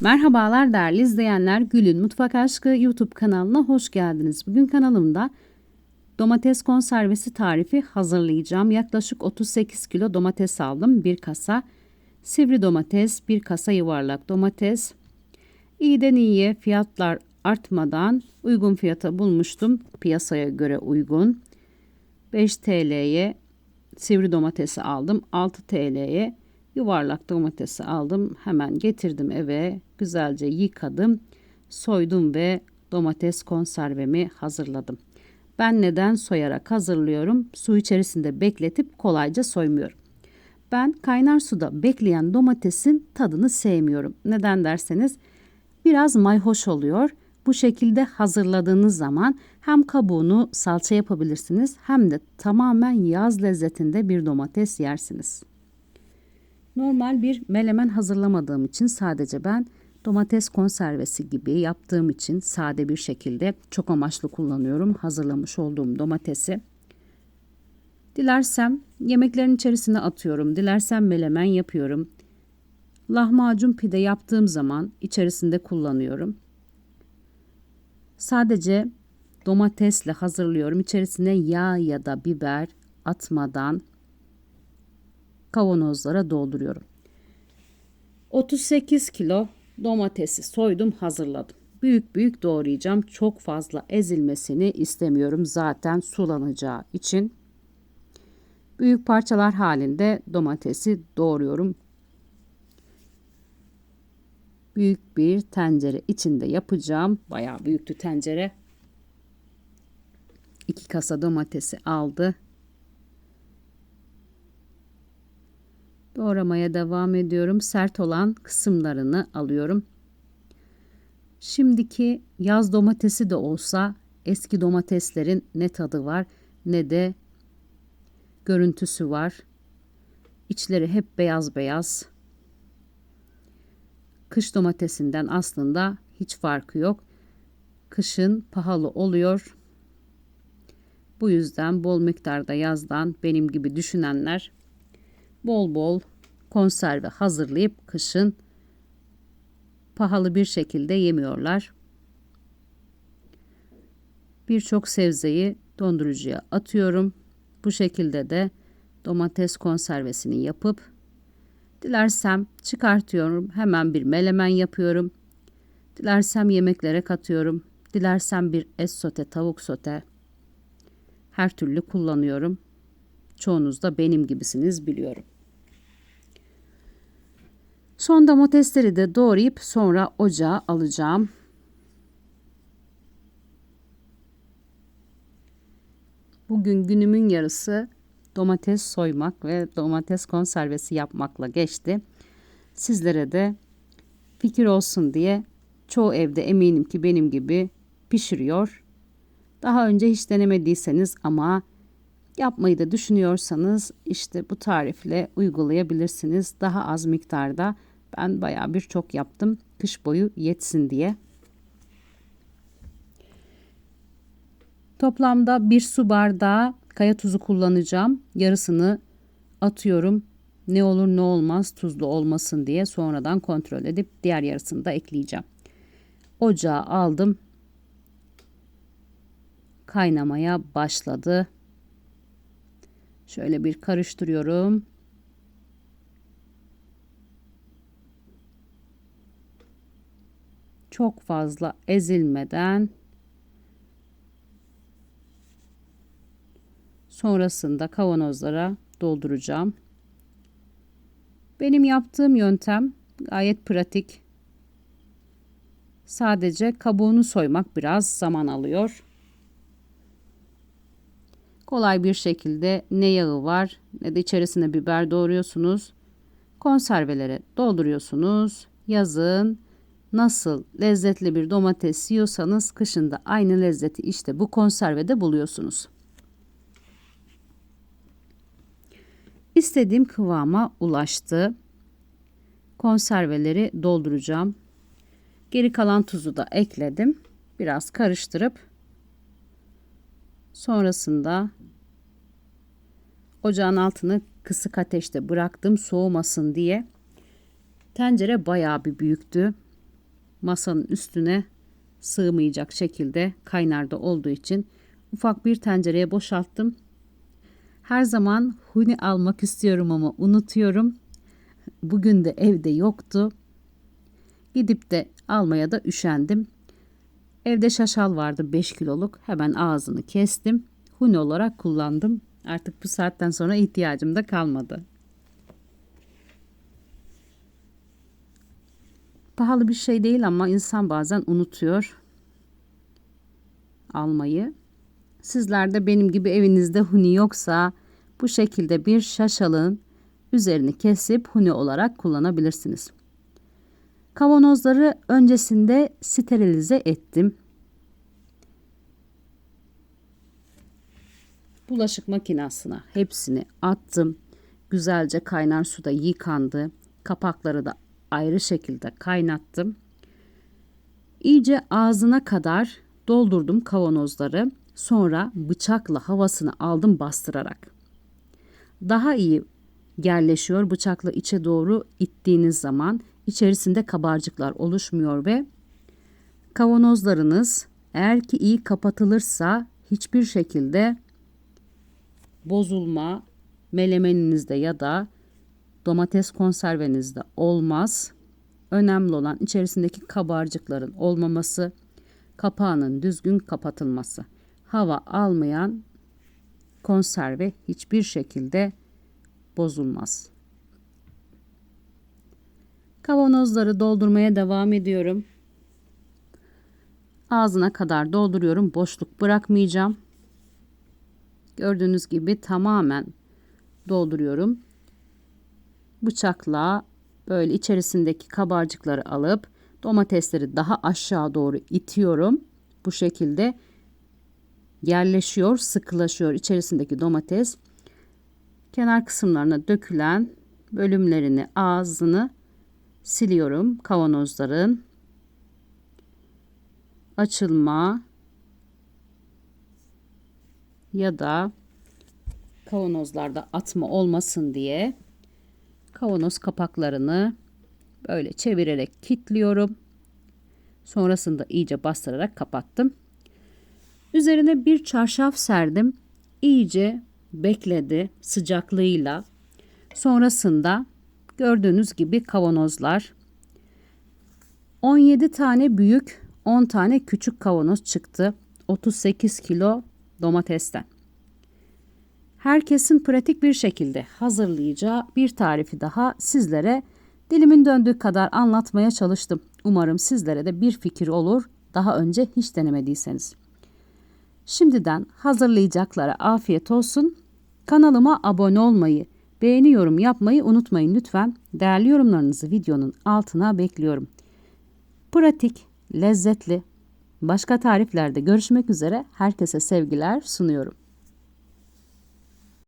Merhabalar değerli izleyenler. Gül'ün Mutfak Aşkı YouTube kanalına hoş geldiniz. Bugün kanalımda domates konservesi tarifi hazırlayacağım. Yaklaşık 38 kilo domates aldım. Bir kasa sivri domates, bir kasa yuvarlak domates. İyiden iyiye fiyatlar artmadan uygun fiyata bulmuştum. Piyasaya göre uygun. 5 TL'ye sivri domatesi aldım. 6 TL'ye yuvarlak domatesi aldım. Hemen getirdim eve. Güzelce yıkadım. Soydum ve domates konservemi hazırladım. Ben neden soyarak hazırlıyorum? Su içerisinde bekletip kolayca soymuyorum. Ben kaynar suda bekleyen domatesin tadını sevmiyorum. Neden derseniz biraz mayhoş oluyor. Bu şekilde hazırladığınız zaman hem kabuğunu salça yapabilirsiniz hem de tamamen yaz lezzetinde bir domates yersiniz. Normal bir melemen hazırlamadığım için sadece ben domates konservesi gibi yaptığım için sade bir şekilde çok amaçlı kullanıyorum hazırlamış olduğum domatesi. Dilersem yemeklerin içerisine atıyorum. Dilersem melemen yapıyorum. Lahmacun pide yaptığım zaman içerisinde kullanıyorum. Sadece domatesle hazırlıyorum. İçerisine yağ ya da biber atmadan kavanozlara dolduruyorum. 38 kilo domatesi soydum hazırladım. Büyük büyük doğrayacağım. Çok fazla ezilmesini istemiyorum zaten sulanacağı için. Büyük parçalar halinde domatesi doğruyorum. Büyük bir tencere içinde yapacağım. Bayağı büyüktü tencere. 2 kasa domatesi aldı. Doğramaya devam ediyorum. Sert olan kısımlarını alıyorum. Şimdiki yaz domatesi de olsa eski domateslerin ne tadı var ne de görüntüsü var. İçleri hep beyaz beyaz. Kış domatesinden aslında hiç farkı yok. Kışın pahalı oluyor. Bu yüzden bol miktarda yazdan benim gibi düşünenler bol bol konserve hazırlayıp kışın pahalı bir şekilde yemiyorlar. Birçok sebzeyi dondurucuya atıyorum. Bu şekilde de domates konservesini yapıp dilersem çıkartıyorum. Hemen bir melemen yapıyorum. Dilersem yemeklere katıyorum. Dilersem bir et sote, tavuk sote her türlü kullanıyorum. Çoğunuz da benim gibisiniz biliyorum. Son domatesleri de doğrayıp sonra ocağa alacağım. Bugün günümün yarısı domates soymak ve domates konservesi yapmakla geçti. Sizlere de fikir olsun diye çoğu evde eminim ki benim gibi pişiriyor. Daha önce hiç denemediyseniz ama yapmayı da düşünüyorsanız işte bu tarifle uygulayabilirsiniz. Daha az miktarda ben bayağı bir çok yaptım. Kış boyu yetsin diye. Toplamda bir su bardağı kaya tuzu kullanacağım. Yarısını atıyorum. Ne olur ne olmaz tuzlu olmasın diye sonradan kontrol edip diğer yarısını da ekleyeceğim. Ocağa aldım. Kaynamaya başladı. Şöyle bir karıştırıyorum. çok fazla ezilmeden sonrasında kavanozlara dolduracağım. Benim yaptığım yöntem gayet pratik. Sadece kabuğunu soymak biraz zaman alıyor. Kolay bir şekilde ne yağı var ne de içerisine biber doğruyorsunuz. Konservelere dolduruyorsunuz. Yazın Nasıl lezzetli bir domates yiyorsanız kışında aynı lezzeti işte bu konservede buluyorsunuz. İstediğim kıvama ulaştı. Konserveleri dolduracağım. Geri kalan tuzu da ekledim. Biraz karıştırıp sonrasında ocağın altını kısık ateşte bıraktım soğumasın diye. Tencere bayağı bir büyüktü. masanın üstüne sığmayacak şekilde kaynarda olduğu için ufak bir tencereye boşalttım. Her zaman huni almak istiyorum ama unutuyorum. Bugün de evde yoktu. Gidip de almaya da üşendim. Evde şaşal vardı 5 kiloluk. Hemen ağzını kestim. Huni olarak kullandım. Artık bu saatten sonra ihtiyacım da kalmadı. Pahalı bir şey değil ama insan bazen unutuyor almayı. Sizler de benim gibi evinizde huni yoksa bu şekilde bir şaşalın üzerini kesip huni olarak kullanabilirsiniz. Kavanozları öncesinde sterilize ettim. Bulaşık makinesine hepsini attım. Güzelce kaynar suda yıkandı. Kapakları da ayrı şekilde kaynattım. İyice ağzına kadar doldurdum kavanozları. Sonra bıçakla havasını aldım bastırarak. Daha iyi yerleşiyor bıçakla içe doğru ittiğiniz zaman içerisinde kabarcıklar oluşmuyor ve kavanozlarınız eğer ki iyi kapatılırsa hiçbir şekilde bozulma melemeninizde ya da domates konservenizde olmaz. Önemli olan içerisindeki kabarcıkların olmaması, kapağının düzgün kapatılması. Hava almayan konserve hiçbir şekilde bozulmaz. Kavanozları doldurmaya devam ediyorum. Ağzına kadar dolduruyorum. Boşluk bırakmayacağım. Gördüğünüz gibi tamamen dolduruyorum. Bıçakla böyle içerisindeki kabarcıkları alıp domatesleri daha aşağı doğru itiyorum. Bu şekilde yerleşiyor, sıkılaşıyor içerisindeki domates. Kenar kısımlarına dökülen bölümlerini, ağzını siliyorum kavanozların. Açılma ya da kavanozlarda atma olmasın diye kavanoz kapaklarını böyle çevirerek kilitliyorum. Sonrasında iyice bastırarak kapattım. Üzerine bir çarşaf serdim. İyice bekledi sıcaklığıyla. Sonrasında gördüğünüz gibi kavanozlar 17 tane büyük 10 tane küçük kavanoz çıktı. 38 kilo domatesten. Herkesin pratik bir şekilde hazırlayacağı bir tarifi daha sizlere dilimin döndüğü kadar anlatmaya çalıştım. Umarım sizlere de bir fikir olur daha önce hiç denemediyseniz. Şimdiden hazırlayacaklara afiyet olsun. Kanalıma abone olmayı, beğeni yorum yapmayı unutmayın lütfen. Değerli yorumlarınızı videonun altına bekliyorum. Pratik, lezzetli, başka tariflerde görüşmek üzere herkese sevgiler sunuyorum.